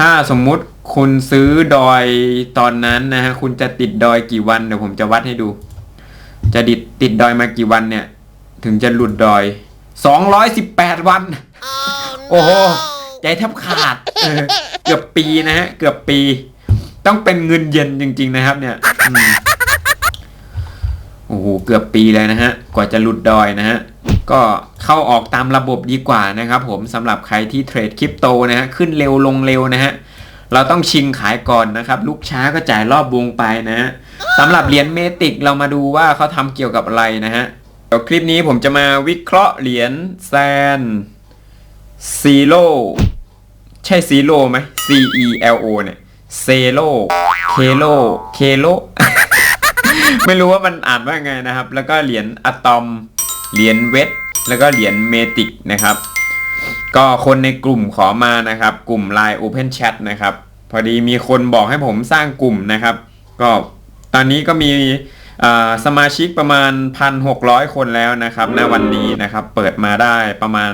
ถ้าสมมุติคุณซื้อดอยตอนนั้นนะฮะคุณจะติดดอยกี่วันเดี๋ยวผมจะวัดให้ดู จะติดติดดอยมากี่วันเนี่ย ถึงจะหลุดดอย 218 วัน โอ้โหใจแทบขาดเออเกือบปีนะฮะเกือบปี ต้องเป็นเงินเย็นจริง ๆ นะครับ เนี่ยอืมโอ้โหเกือบปีเลยนะฮะ กว่าจะหลุดดอยนะฮะ ก็เข้าออกตามระบบดีกว่านะครับผมสำหรับใครที่เทรดคริปโตนะฮะขึ้นเร็วลงเร็วนะฮะเราต้องชิงขายก่อนนะครับ ลูกช้าก็จ่ายรอบวงไปนะฮะสำหรับเหรียญเมติกเรามาดูว่าเขาทำเกี่ยวกับอะไรนะฮะเดี๋ยวคลิปนี้ผมจะมาวิเคราะห์เหรียญแซนซีโ o ใช่ซีโ o ไหม C E L O เนี่ยเซโลเคโลเคโลไม่รู้ว่ามันอ่านว่าไงนะครับ แล้วก็เหรียญอะตอม เหรียญเวท แล้วก็เหรียญเมติกนะครับ ก็คนในกลุ่มขอมานะครับ กลุ่ม Line Open Chat นะครับ พอดีมีคนบอกให้ผมสร้างกลุ่มนะครับ ก็ตอนนี้ก็มีสมาชิกประมาณ 1,600 คนแล้วนะครับณวันนี้นะครับเปิดมาได้ประมาณ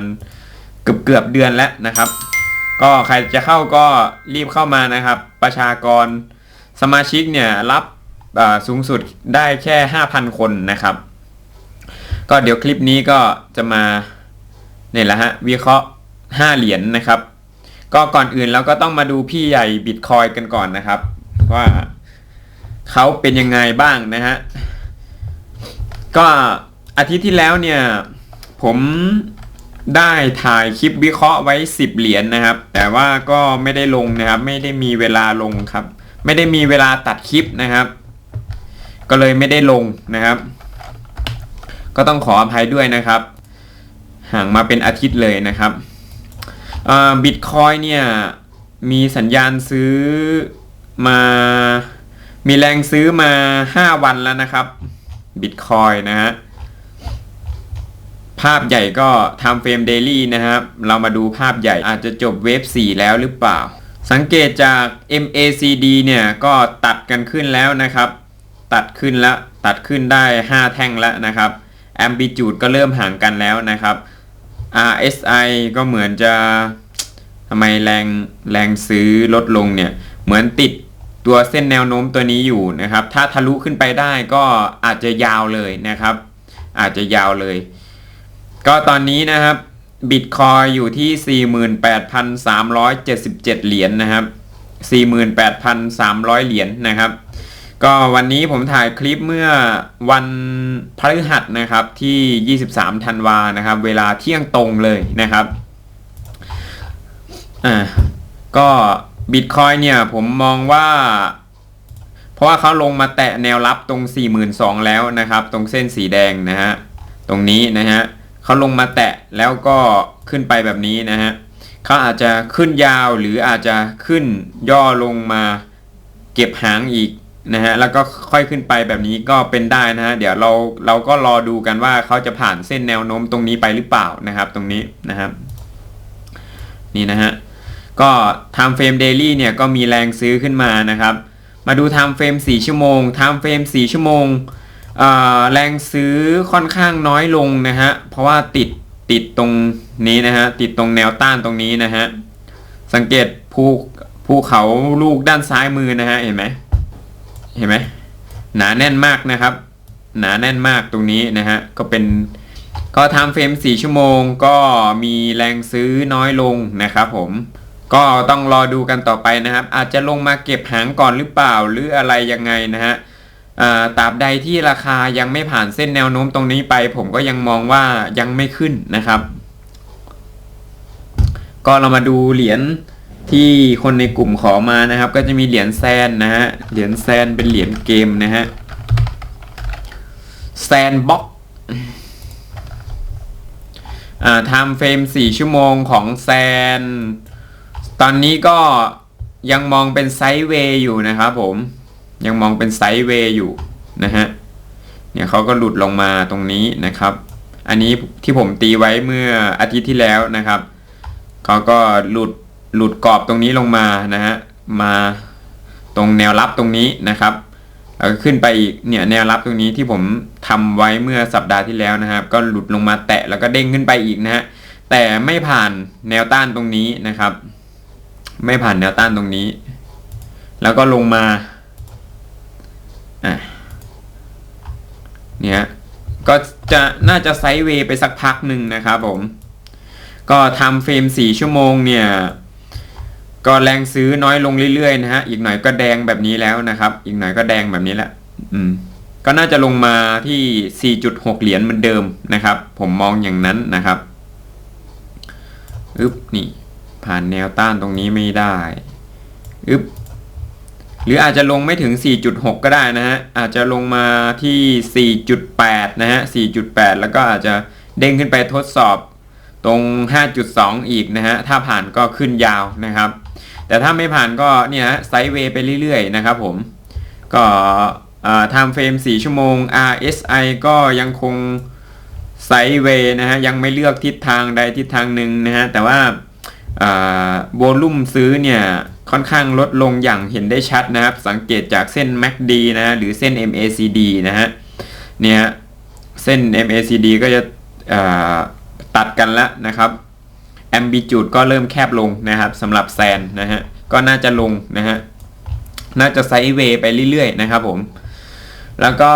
เกือบเกือบเดือนแล้วนะครับ ก็ใครจะเข้าก็รีบเข้ามานะครับ ประชากรสมาชิกเนี่ยรับสูงสุดได้แค่ 5,000 คนนะครับ ก็เดี๋ยวคลิปนี้ก็จะมาเนี่ยแหละฮะวิเคราะห์ 5 เหรียญนะครับ ก็ก่อนอื่นเราก็ต้องมาดูพี่ใหญ่บิตคอยกันก่อนนะครับ ว่าเขาเป็นยังไงบ้างนะฮะ ก็อาทิตย์ที่แล้วเนี่ย ผมได้ถ่ายคลิปวิเคราะห์ไว้ 10 เหรียญนะครับ แต่ว่าก็ไม่ได้ลงนะครับ ไม่ได้มีเวลาลงครับ ไม่ได้มีเวลาตัดคลิปนะครับ ก็เลยไม่ได้ลงนะครับ ก็ต้องขออภัยด้วยนะครับ ห่างมาเป็นอาทิตย์เลยนะครับบิตคอยเนี่ยมีสัญญาณซื้อมา มีแรงซื้อมา 5 วันแล้วนะครับบิตคอยนะฮะภาพใหญ่ก็ time frame daily นะครับ เรามาดูภาพใหญ่อาจจะจบเวฟ4แล้วหรือเปล่า สังเกตจาก MACD เนี่ยก็ตัดกันขึ้นแล้วนะครับ ตัดขึ้นแล้ว ตัดขึ้นได้ 5 แท่งแล้วนะครับ Amplitude ก็เริ่มห่างกันแล้วนะครับ RSI ก็เหมือนจะทำไมแรงแรงซื้อลดลงเนี่ย เหมือนติดตัวเส้นแนวโน้มตัวนี้อยู่นะครับ ถ้าทะลุขึ้นไปได้ก็อาจจะยาวเลยนะครับ อาจจะยาวเลย ก็ตอนนี้นะครับบิตคอยอยู่ที่ 48,377 เหรียญนนะครับ 48,300 เหรียญนนะครับ ก็วันนี้ผมถ่ายคลิปเมื่อวันพฤหัสนะครับที่ 23 ธันวานะครับ เวลาเที่ยงตรงเลยนะครับอ่าก็บิตคอยเนี่ยผมมองว่า เพราะว่าเขาลงมาแตะแนวรับตรง 42,000 แล้วนะครับ ตรงเส้นสีแดงนะฮะตรงนี้นะฮะเขาลงมาแตะแล้วก็ขึ้นไปแบบนี้นะฮะเขาอาจจะขึ้นยาวหรืออาจจะขึ้นย่อลงมาเก็บหางอีก นะฮะแล้วก็ค่อยขึ้นไปแบบนี้ก็เป็นได้นะฮะเดี๋ยวเราเราก็รอดูกันว่าเขาจะผ่านเส้นแนวโน้มตรงนี้ไปหรือเปล่านะครับ ตรงนี้นะครับ นี่นะฮะก็ time frame daily เนี่ยก็มีแรงซื้อขึ้นมานะครับ มาดู time frame 4 ชั่วโมง time frame 4 ชั่วโมงแรงซื้อค่อนข้างน้อยลงนะฮะเพราะว่าติดติดตรงนี้นะฮะติดตรงแนวต้านตรงนี้นะฮะสังเกตภูภูเขาลูกด้านซ้ายมือนะฮะเห็นไหม เห็นไหมหนาแน่นมากนะครับ หนาแน่นมากตรงนี้นะฮะก็เป็นก็ทำเฟรม4ชั่วโมง ก็มีแรงซื้อน้อยลงนะครับผมก็ต้องรอดูกันต่อไปนะครับ อาจจะลงมาเก็บหางก่อนหรือเปล่าหรืออะไรยังไงนะฮะตราบใดที่ราคายังไม่ผ่านเส้นแนวโน้มตรงนี้ไป ผมก็ยังมองว่ายังไม่ขึ้นนะครับ ก็เรามาดูเหรียญ ที่คนในกลุ่มขอมานะครับ ก็จะมีเหรียญแซนนะฮะเหรียญแซนเป็นเหรียญเกมนะฮะแซนบ็อกอ่าไทม์เฟรม4ชั่วโมงของแซน ตอนนี้ก็ยังมองเป็นไซด์เวย์อยู่นะครับผมยังมองเป็นไซด์เวย์อยู่นะฮะเนี่ยเขาก็หลุดลงมาตรงนี้นะครับ อันนี้ที่ผมตีไว้เมื่ออาทิตย์ที่แล้วนะครับเขาก็หลุด หลุดกรอบตรงนี้ลงมานะฮะมาตรงแนวรับตรงนี้นะครับแล้วก็ขึ้นไปอีกเนี่ยแนวรับตรงนี้ที่ผมทำไว้เมื่อสัปดาห์ที่แล้วนะครับ ก็หลุดลงมาแตะแล้วก็เด้งขึ้นไปอีกนะฮะแต่ไม่ผ่านแนวต้านตรงนี้นะครับ ไม่ผ่านแนวต้านตรงนี้ แล้วก็ลงมาอะเนี่ยก็จะน่าจะไซด์เวย์ไปสักพักหนึ่งนะครับผม ก็ทำเฟรมสี่ชั่วโมงเนี่ย ก็แรงซื้อน้อยลงเรื่อยๆนะฮะอีกหน่อยก็แดงแบบนี้แล้วนะครับ อีกหน่อยก็แดงแบบนี้แหละอืมก็น่าจะลงมาที่ 4.6 เหรียญเหมือนเดิมนะครับ ผมมองอย่างนั้นนะครับอึ๊บนี่ ผ่านแนวต้านตรงนี้ไม่ได้อึ๊บหรืออาจจะลงไม่ถึง 4.6 ก็ได้นะฮะ อาจจะลงมาที่ 4.8 นะฮะ 4.8 แล้วก็อาจจะเด้งขึ้นไปทดสอบตรง 5.2 อีกนะฮะ ถ้าผ่านก็ขึ้นยาวนะครับ แต่ถ้าไม่ผ่านก็เนี่ยไซด์เวย์ไปเรื่อยๆนะครับผมก็ไทม์เฟรม4 ชั่วโมง RSI ก็ยังคงไซด์เวย์นะฮะยังไม่เลือกทิศทางใดทิศทางหนึ่งนะฮะแต่ว่าโวลุ่มซื้อเนี่ยค่อนข้างลดลงอย่างเห็นได้ชัดนะครับ สังเกตจากเส้น MACD นะฮะหรือเส้น MACD นะฮะเนี่ยเส้น MACD ก็จะตัดกันแล้วนะครับ Amplitude ก็เริ่มแคบลงนะครับสำหรับแซนนะฮะก็น่าจะลงนะฮะน่าจะไซด์เวย์ไปเรื่อยๆนะครับผม แล้วก็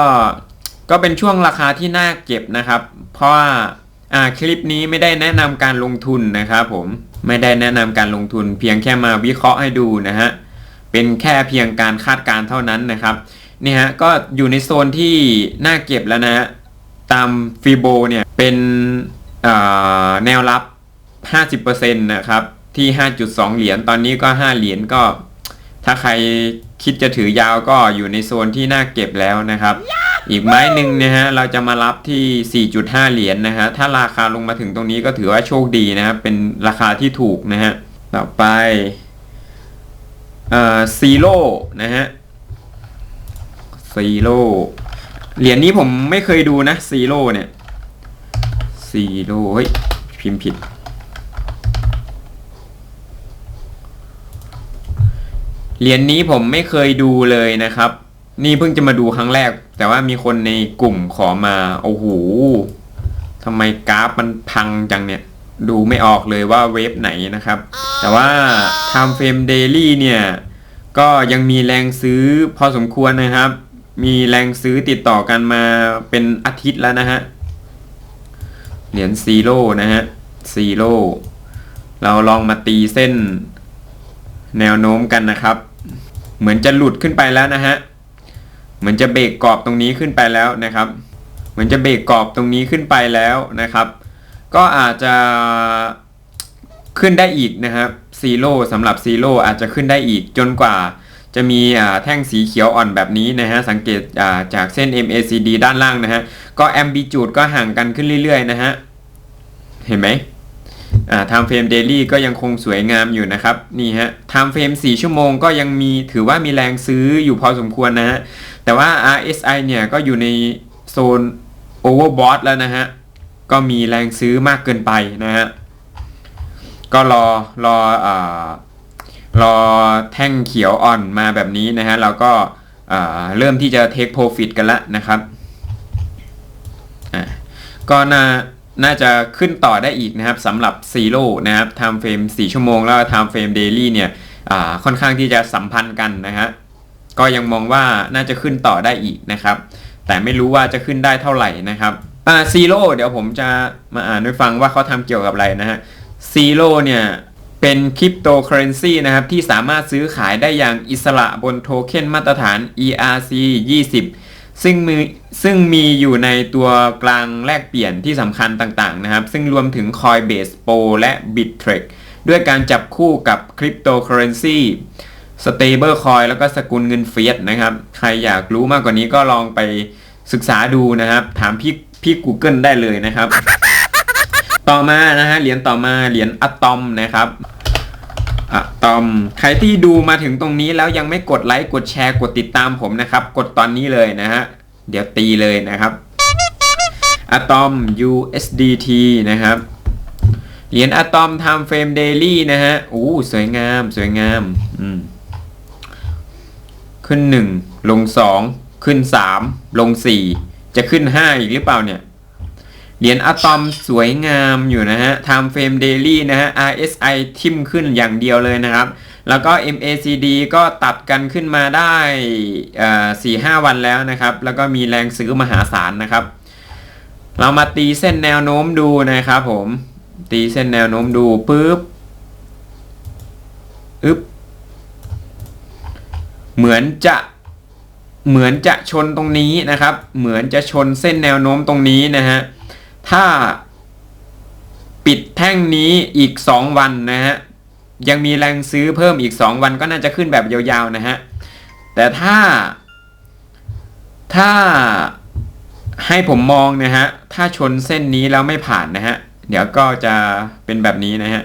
ก็เป็นช่วงราคาที่น่าเก็บนะครับ เพราะว่าอ่าคลิปนี้ไม่ได้แนะนำการลงทุนนะครับผมไม่ได้แนะนำการลงทุน เพียงแค่มาวิเคราะห์ให้ดูนะฮะเป็นแค่เพียงการคาดการเท่านั้นนะครับนี่ฮะก็อยู่ในโซนที่น่าเก็บแล้วนะฮะตามฟีโบเนี่ยเป็นแนวรับ 50%นะครับที่ 5.2 เหรียญตอนนี้ก็ 5 เหรียญก็ ถ้าใครคิดจะถือยาวก็อยู่ในโซนที่น่าเก็บแล้วนะครับ อีกไม้หนึ่งนะฮะเราจะมารับที่ 4.5 เหรียญนนะฮะถ้าราคาลงมาถึงตรงนี้ก็ถือว่าโชคดีนะครับเป็นราคาที่ถูกนะฮะต่อไปเอ่อซีโร่นะฮะซีโร่เหรียญนี้ผมไม่เคยดูนะซีโร่เนี่ยซีโร่เฮ้ยพิมพ์ผิด เหรียญนนี้ผมไม่เคยดูเลยนะครับ นี่เพิ่งจะมาดูครั้งแรก แต่ว่ามีคนในกลุ่มขอมา โอ้โหทำไมกราฟมันพังจังเนี่ย ดูไม่ออกเลยว่าเว็บไหนนะครับ แต่ว่า Time Frame Daily เนี่ย ก็ยังมีแรงซื้อพอสมควรนะครับ มีแรงซื้อติดต่อกันมาเป็นอาทิตย์แล้วนะฮะ เหรียญซีโร่นะฮะซีโร่เราลองมาตีเส้น แนวโน้มกันนะครับ เหมือนจะหลุดขึ้นไปแล้วนะฮะเหมือนจะเบรกกรอบตรงนี้ขึ้นไปแล้วนะครับ เหมือนจะเบรกกรอบตรงนี้ขึ้นไปแล้วนะครับ ก็อาจจะขึ้นได้อีกนะครับซีโร่สำหรับซีโร่อาจจะขึ้นได้อีกจนกว่าจะมีแท่งสีเขียวอ่อนแบบนี้นะฮะ สังเกตจากเส้น MACD ด้านล่างนะฮะ ก็แอมบิจูดก็ห่างกันขึ้นเรื่อยๆนะฮะ เห็นไหม ไทม์เฟรมเดลี่ก็ยังคงสวยงามอยู่นะครับนี่ฮะไทม์เฟรม4 ชั่วโมงก็ยังมีถือว่ามีแรงซื้ออยู่พอสมควรนะฮะแต่ว่า RSI เนี่ยก็อยู่ในโซน overbought แล้วนะฮะก็มีแรงซื้อมากเกินไปนะฮะก็รอรออรอแท่งเขียวอ่อนมาแบบนี้นะฮะเราก็เริ่มที่จะ take profit กันล้วนะครับก็น่า น่าจะขึ้นต่อได้อีกนะครับสำหรับซีโร่นะครับ time frame 4ชั่วโมงแล้ว time frame daily เนี่ยค่อนข้างที่จะสัมพันธ์กันนะฮะก็ยังมองว่าน่าจะขึ้นต่อได้อีกนะครับ แต่ไม่รู้ว่าจะขึ้นได้เท่าไหร่นะครับอ่าซีโร่เดี๋ยวผมจะมาอ่านให้ฟังว่าเขาทำเกี่ยวกับอะไรนะฮะซีโร่เนี่ยเป็นคริปโตเคอเรนซีนะครับที่สามารถซื้อขายได้อย่างอิสระบนโทเค็นมาตรฐาน ERC 20 ซึ่งมีซึ่งมีอยู่ในตัวกลางแลกเปลี่ยนที่สำคัญต่างๆนะครับ ซึ่งรวมถึง Coinbase Pro และ Bittrex ด้วยการจับคู่กับ Cryptocurrency Stable Coin แล้วก็สกุลเงินเฟียสนะครับ ใครอยากรู้มากกว่านี้ก็ลองไปศึกษาดูนะครับ ถามพี่พี่ Google ได้เลยนะครับ ต่อมานะฮะเหรียญต่อมาเหรียญอะตอมนะครับ อะตอมใครที่ดูมาถึงตรงนี้แล้วยังไม่กดไลค์กดแชร์กดติดตามผมนะครับ กดตอนนี้เลยนะฮะเดี๋ยวตีเลยนะครับอะตอม USDT นะครับเหรียญอะตอม Time Frame Daily นะฮะโอ้สวยงามสวยงามอืมขึ้น 1 ลง 2 ขึ้น 3 ลง 4 จะขึ้น 5 อีกหรือเปล่าเนี่ย เหรียญอะตอมสวยงามอยู่นะฮะ Time Frame Daily นะฮะ RSI ทิมขึ้นอย่างเดียวเลยนะครับ แล้วก็ MACD ก็ตัดกันขึ้นมาได้สี่ห้าวันแล้วนะครับ แล้วก็มีแรงซื้อมหาศาลนะครับ เรามาตีเส้นแนวโน้มดูนะครับผม ตีเส้นแนวโน้มดูปุ๊บอึ๊บเหมือนจะเหมือนจะชนตรงนี้นะครับ เหมือนจะชนเส้นแนวโน้มตรงนี้นะฮะ ถ้าปิดแท่งนี้อีก 2 วันนะฮะ ยังมีแรงซื้อเพิ่มอีก 2 วันก็น่าจะขึ้นแบบยาวๆนะฮะ แต่ถ้า ถ้าให้ผมมองนะฮะ ถ้าชนเส้นนี้แล้วไม่ผ่านนะฮะ เดี๋ยวก็จะเป็นแบบนี้นะฮะ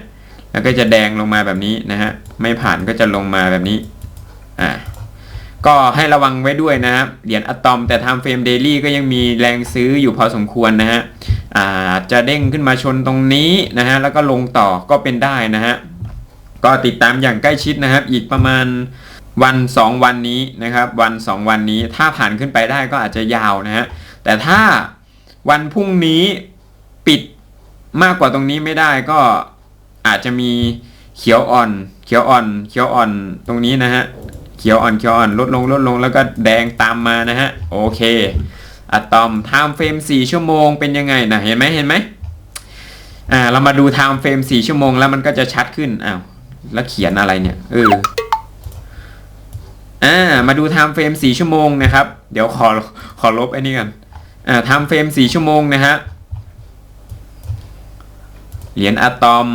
แล้วก็จะแดงลงมาแบบนี้นะฮะ ไม่ผ่านก็จะลงมาแบบนี้ อ่า ก็ให้ระวังไว้ด้วยนะครับเหรียญอะตอมแต่ Time Frame Daily ก็ยังมีแรงซื้ออยู่พอสมควรนะฮะอาจจะเด้งขึ้นมาชนตรงนี้นะฮะแล้วก็ลงต่อก็เป็นได้นะฮะก็ติดตามอย่างใกล้ชิดนะครับ อีกประมาณวัน 2 วันนี้นะครับ วัน 2 วันนี้ถ้าผ่านขึ้นไปได้ก็อาจจะยาวนะฮะแต่ถ้าวันพรุ่งนี้ปิดมากกว่าตรงนี้ไม่ได้ก็อาจจะมีเขียวอ่อน เขียวอ่อน เขียวอ่อนตรงนี้นะฮะ เขียวอ่อนเขียวอ่อนลดลงลดลงแล้วก็แดงตามมานะฮะโอเคอะตอมไทม์เฟรม4ชั่วโมงเป็นยังไงนะเห็นไหมเห็นไหมอ่าเรามาดูไทม์เฟรม4ชั่วโมงแล้วมันก็จะชัดขึ้นอ้าวแล้วเขียนอะไรเนี่ยเอออ่ามาดูไทม์เฟรม4ชั่วโมงนะครับ เดี๋ยวขอขอลบไอ้นี่กันอ่าไทม์เฟรม4ชั่วโมงนะฮะเหรียญอะตอม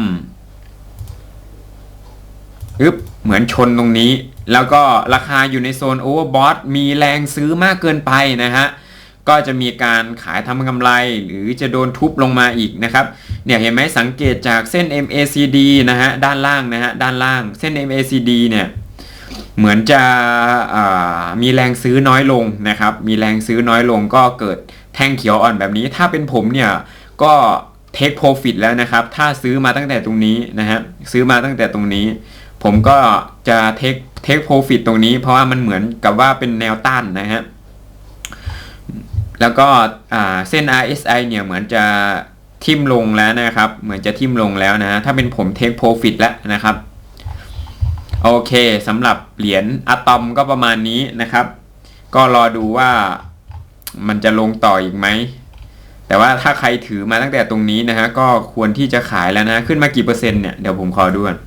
อึ๊บเหมือนชนตรงนี้ แล้วก็ราคาอยู่ในโซนโอเวอร์บอทมีแรงซื้อมากเกินไปนะฮะก็จะมีการขายทำกำไรหรือจะโดนทุบลงมาอีกนะครับเนี่ยเห็นไหมสังเกตจากเส้น MACD นะฮะด้านล่างนะฮะด้านล่างเส้น MACD เนี่ยเหมือนจะมีแรงซื้อน้อยลงนะครับ มีแรงซื้อน้อยลงก็เกิดแท่งเขียวอ่อนแบบนี้ ถ้าเป็นผมเนี่ยก็เทคโปรฟิตแล้วนะครับ ถ้าซื้อมาตั้งแต่ตรงนี้นะฮะซื้อมาตั้งแต่ตรงนี้ ผมก็จะเทคเทคโปรฟิตตรงนี้ เพราะว่ามันเหมือนกับว่าเป็นแนวต้านนะฮะแล้วก็เส้น RSI เนี่ยเหมือนจะทิ่มลงแล้วนะครับ เหมือนจะทิ่มลงแล้วนะถ้าเป็นผมเทคโปรฟิตแล้วนะครับ โอเคสำหรับเหรียญอะตอมก็ประมาณนี้นะครับ ก็รอดูว่ามันจะลงต่ออีกไหม แต่ว่าถ้าใครถือมาตั้งแต่ตรงนี้นะฮะก็ควรที่จะขายแล้วนะ ขึ้นมากี่เปอร์เซ็นต์เนี่ย เดี๋ยวผมขอดูก่อน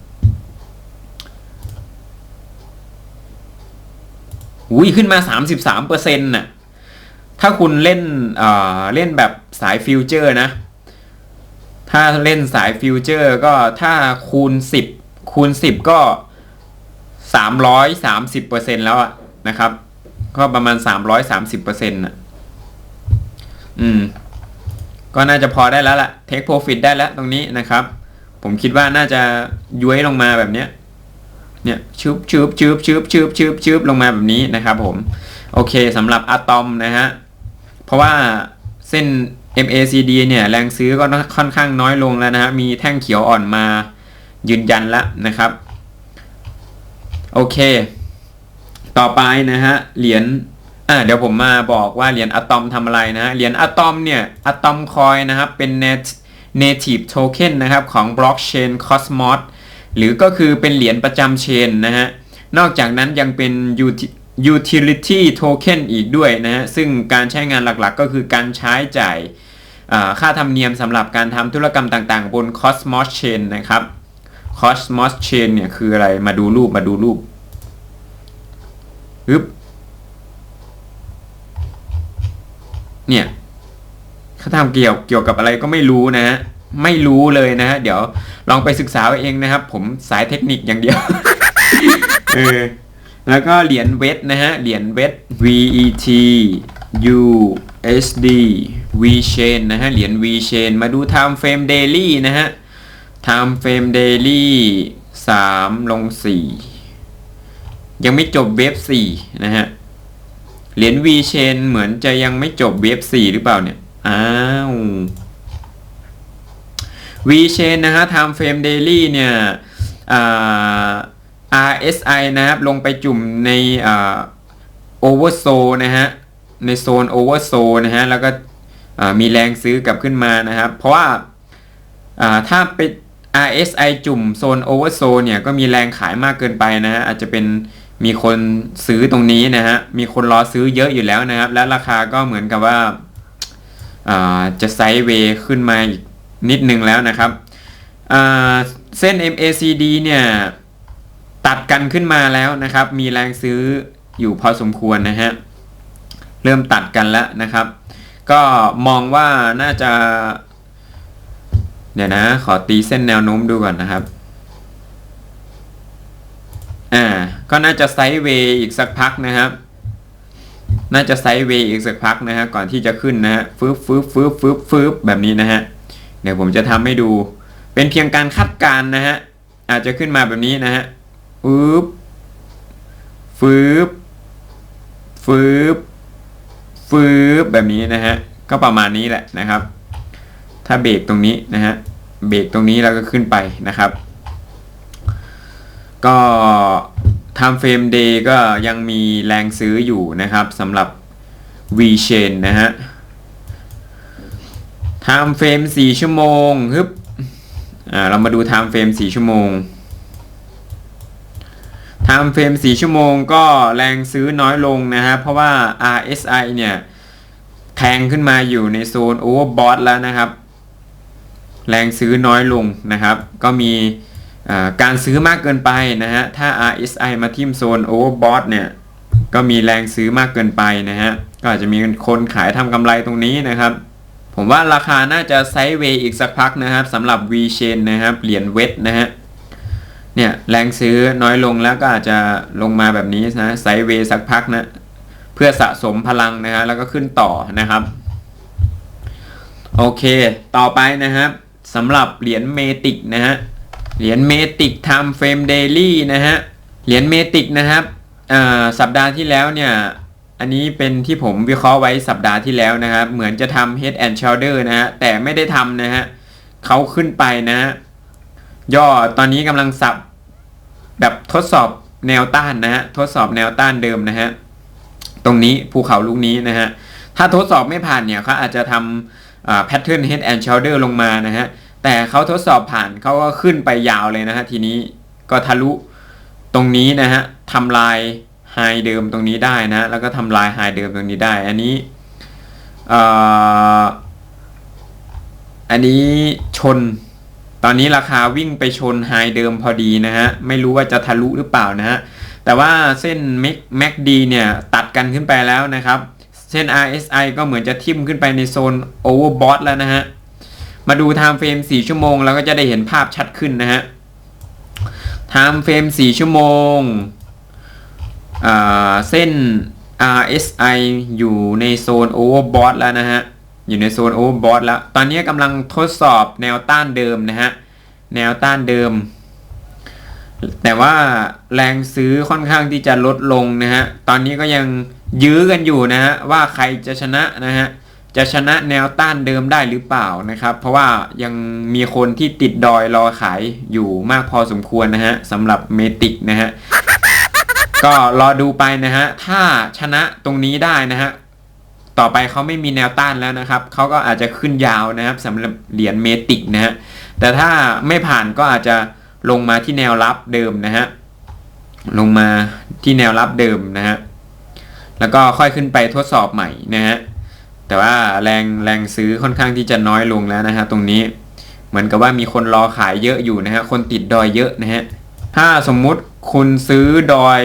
อุ้ยขึ้นมา 33เปอร์เซ็นต์น่ะ ถ้าคุณเล่นเอ่อเล่นแบบสายฟิวเจอร์นะ ถ้าเล่นสายฟิวเจอร์ก็ถ้าคูณ 10 คูณ 10 ก็ 330เปอร์เซ็นต์แล้วอะนะครับ ก็ประมาณ 330เปอร์เซ็นต์น่ะ อืม ก็น่าจะพอได้แล้วล่ะเทคโปรฟิตได้แล้วตรงนี้นะครับ ผมคิดว่าน่าจะย้วยลงมาแบบเนี้ย เนี่ยชืบชืบชืบชืบชืบชืบชืบลงมาแบบนี้นะครับผม โอเคสำหรับอะตอมนะฮะ เพราะว่าเส้น MACD เนี่ยแรงซื้อก็ค่อนข้างน้อยลงแล้วนะฮะ มีแท่งเขียวอ่อนมายืนยันแล้วนะครับ โอเค ต่อไปนะฮะ เหรียญอ่าเดี๋ยวผมมาบอกว่าเหรียญอะตอมทำอะไรนะฮะ เหรียญอะตอมเนี่ยอะตอมคอยนะครับ เป็น native token นะครับของ blockchain Cosmos หรือก็คือเป็นเหรียญประจำเชนนะฮะ นอกจากนั้นยังเป็น utility token อีกด้วยนะฮะ ซึ่งการใช้งานหลักๆก็คือการใช้จ่ายค่าธรรมเนียมสำหรับการทำธุรกรรมต่างๆ บน Cosmos Chain นะครับ Cosmos Chain เนี่ยคืออะไรมาดูรูปมาดูรูปฮึบเนี่ยเขาทำเกี่ยวเกี่ยวกับอะไรก็ไม่รู้นะฮะ ไม่รู้เลยนะฮะเดี๋ยวลองไปศึกษาเองนะครับ ผมสายเทคนิคอย่างเดียวเออแล้วก็เหรียญเวทนะฮะเหรียญเวท VET USD V Chain นะฮะเหรียญ V Chain มาดู Time Frame Daily นะฮะ Time Frame Daily 3 ลง 4 ยังไม่จบเวฟ4นะฮะเหรียญ V Chain เหมือนจะยังไม่จบเวฟ4หรือเปล่าเนี่ย อ้าว V Chain นะฮะ Time Frame Daily เนี่ย RSI นะครับ ลงไปจุ่มในโอเวอร์โซนะฮะ ในโซนโอเวอร์โซนะฮะ แล้วก็มีแรงซื้อกลับขึ้นมานะครับ เพราะว่าถ้าไป RSI จุ่มโซนโอเวอร์โซเนี่ย ก็มีแรงขายมากเกินไปนะฮะ อาจจะเป็นมีคนซื้อตรงนี้นะฮะ มีคนรอซื้อเยอะอยู่แล้วนะครับ และราคาก็เหมือนกับว่าอ่าจะไซด์เวย์ขึ้นมาอีก นิดนึงแล้วนะครับเส้น MACD เนี่ยตัดกันขึ้นมาแล้วนะครับ มีแรงซื้ออยู่พอสมควรนะฮะ เริ่มตัดกันแล้วนะครับ ก็มองว่าน่าจะ เดี๋ยวนะ ขอตีเส้นแนวโน้มดูก่อนนะครับ อ่า ก็น่าจะไซด์เวย์อีกสักพักนะครับ น่าจะไซด์เวย์อีกสักพักนะฮะ ก่อนที่จะขึ้นนะฮะ ฟืบฟืบฟืบฟืบฟืบแบบนี้นะฮะ เดี๋ยวผมจะทำให้ดู เป็นเพียงการคาดการณ์นะฮะ อาจจะขึ้นมาแบบนี้นะฮะฟืบฟืบฟืบฟืบแบบนี้นะฮะ ก็ประมาณนี้แหละนะครับ ถ้าเบรกตรงนี้นะฮะ เบรกตรงนี้แล้วก็ขึ้นไปนะครับ ก็ time frame day ก็ยังมีแรงซื้ออยู่นะครับสำหรับ V chain นะฮะ time frame 4ชั่วโมงฮึบอ่าเรามาดู time frame 4ชั่วโมง time frame 4ชั่วโมงก็แรงซื้อน้อยลงนะฮะเพราะว่า RSI เนี่ยแทงขึ้นมาอยู่ในโซน overbought แล้วนะครับ แรงซื้อน้อยลงนะครับ ก็มีการซื้อมากเกินไปนะฮะ ถ้า RSI มาทิ่มโซน overbought เนี่ย ก็มีแรงซื้อมากเกินไปนะฮะ ก็อาจจะมีคนขายทำกำไรตรงนี้นะครับ ผมว่าราคาน่าจะไซด์เวย์อีกสักพักนะครับสำหรับ V chain นะครับ เหรียญเวทนะฮะเนี่ยแรงซื้อน้อยลงแล้วก็อาจจะลงมาแบบนี้นะไซด์เวย์สักพักนะเพื่อสะสมพลังนะฮะแล้วก็ขึ้นต่อนะครับ โอเค ต่อไปนะครับสำหรับเหรียญเมติกนะฮะเหรียญเมติก Time Frame Daily นะฮะเหรียญเมติกนะครับสัปดาห์ที่แล้วเนี่ย อันนี้เป็นที่ผมวิเคราะห์ไว้สัปดาห์ที่แล้วนะครับ เหมือนจะทำ Head and Shoulder นะฮะ แต่ไม่ได้ทำนะฮะเขาขึ้นไปนะฮะ ย่อตอนนี้กำลังสับแบบทดสอบแนวต้านนะฮะ ทดสอบแนวต้านเดิมนะฮะ ตรงนี้ภูเขาลูกนี้นะฮะ ถ้าทดสอบไม่ผ่านเนี่ยเขาอาจจะทำแพทเทิร์น head and shoulder ลงมานะฮะ แต่เขาทดสอบผ่านเขาก็ขึ้นไปยาวเลยนะฮะ ทีนี้ก็ทะลุตรงนี้นะฮะทำลาย ไฮเดิมตรงนี้ได้นะ แล้วก็ทำลายไฮเดิมตรงนี้ได้ อันนี้อันนี้ชน ตอนนี้ราคาวิ่งไปชนไฮเดิมพอดีนะฮะ ไม่รู้ว่าจะทะลุหรือเปล่านะฮะ แต่ว่าเส้น MACD เนี่ยตัดกันขึ้นไปแล้วนะครับ เส้น RSI ก็เหมือนจะทิ่มขึ้นไปในโซน overbought แล้วนะฮะ มาดู time frame 4 ชั่วโมงเราก็จะได้เห็นภาพชัดขึ้นนะฮะ time frame 4 ชั่วโมง เส้น RSI อยู่ในโซน overbought แล้วนะฮะ อยู่ในโซน overbought แล้ว ตอนนี้กำลังทดสอบแนวต้านเดิมนะฮะ แนวต้านเดิม แต่ว่าแรงซื้อค่อนข้างที่จะลดลงนะฮะ ตอนนี้ก็ยังยื้อกันอยู่นะฮะ ว่าใครจะชนะนะฮะ จะชนะแนวต้านเดิมได้หรือเปล่านะครับ เพราะว่ายังมีคนที่ติดดอยรอขายอยู่มากพอสมควรนะฮะสำหรับเมติกนะฮะ ก็รอดูไปนะฮะ ถ้าชนะตรงนี้ได้นะฮะ ต่อไปเขาไม่มีแนวต้านแล้วนะครับ เขาก็อาจจะขึ้นยาวนะครับสำหรับเหรียญเมติกนะฮะ แต่ถ้าไม่ผ่านก็อาจจะลงมาที่แนวรับเดิมนะฮะ ลงมาที่แนวรับเดิมนะฮะ แล้วก็ค่อยขึ้นไปทดสอบใหม่นะฮะ แต่ว่าแรงแรงซื้อค่อนข้างที่จะน้อยลงแล้วนะฮะตรงนี้ เหมือนกับว่ามีคนรอขายเยอะอยู่นะฮะ คนติดดอยเยอะนะฮะ ถ้าสมมุติคุณซื้อดอย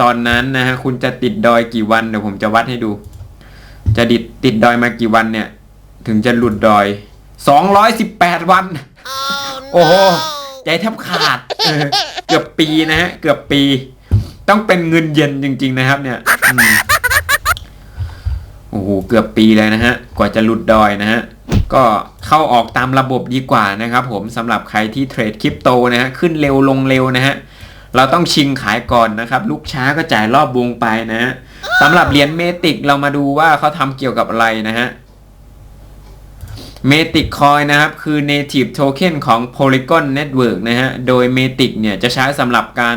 ตอนนั้นนะฮะคุณจะติดดอยกี่วันเดี๋ยวผมจะวัดให้ดู จะติดติดดอยมากี่วันเนี่ย ถึงจะหลุดดอย 218 วัน โอ้โหใจแทบขาดเออเกือบปีนะฮะเกือบปี ต้องเป็นเงินเย็นจริง ๆ นะครับ เนี่ยโอ้โหเกือบปีเลยนะฮะ กว่าจะหลุดดอยนะฮะ ก็เข้าออกตามระบบดีกว่านะครับผมสำหรับใครที่เทรดคริปโตนะฮะขึ้นเร็วลงเร็วนะฮะเราต้องชิงขายก่อนนะครับ ลูกช้าก็จ่ายรอบวงไปนะฮะสำหรับเหรียญเมติกเรามาดูว่าเขาทำเกี่ยวกับอะไรนะฮะเมติกคอยนะครับ คือ native token ของ Polygon Network นะฮะ โดยเมติกเนี่ยจะใช้สำหรับการ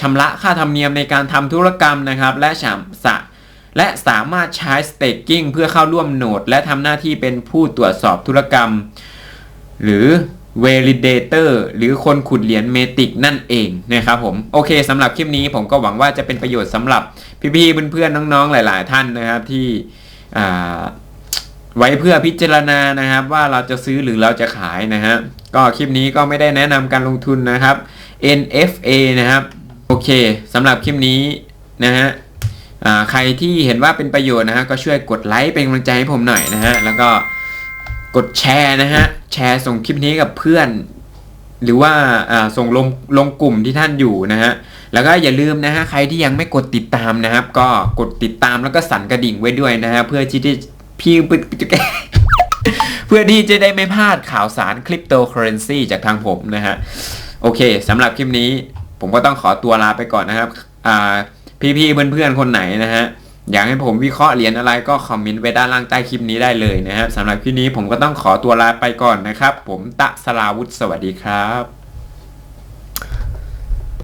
ชำระค่าธรรมเนียมในการทำธุรกรรมนะครับ และสา และสามารถใช้ staking เพื่อเข้าร่วมโหนด และทำหน้าที่เป็นผู้ตรวจสอบธุรกรรม หรือ validator หรือคนขุดเหรียญเมติกนั่นเองนะครับผม โอเคสำหรับคลิปนี้ผมก็หวังว่าจะเป็นประโยชน์สำหรับพี่ๆเพื่อนๆน้องๆหลาย ๆ ท่านนะครับที่ไว้เพื่อพิจารณานะครับว่าเราจะซื้อหรือเราจะขายนะฮะก็คลิปนี้ก็ไม่ได้แนะนำการลงทุนนะครับ NFA นะครับ โอเคสำหรับคลิปนี้นะฮะ ใครที่เห็นว่าเป็นประโยชน์นะฮะก็ช่วยกดไลค์เป็นกำลังใจให้ผมหน่อยนะฮะแล้วก็กดแชร์นะฮะแชร์ส่งคลิปนี้กับเพื่อน หรือว่าส่งลงลงกลุ่มที่ท่านอยู่นะฮะแล้วก็อย่าลืมนะฮะใครที่ยังไม่กดติดตามนะครับ ก็กดติดตามแล้วก็สั่นกระดิ่งไว้ด้วยนะฮะเพื่อที่จะพี่เพื่อที่จะได้ไม่พลาดข่าวสารคริปโตเคอเรนซีจากทางผมนะฮะโอเคสำหรับคลิปนี้ ผมก็ต้องขอตัวลาไปก่อนนะครับอ่า พี่ๆเพื่อนๆคนไหนนะฮะอยากให้ผมวิเคราะห์เหรียญอะไรก็คอมเมนต์ไว้ด้านล่างใต้คลิปนี้ได้เลยนะครับสำหรับคลิปนี้ผมก็ต้องขอตัวลาไปก่อนนะครับ ผมตะสลาวุฒสวัสดีครับ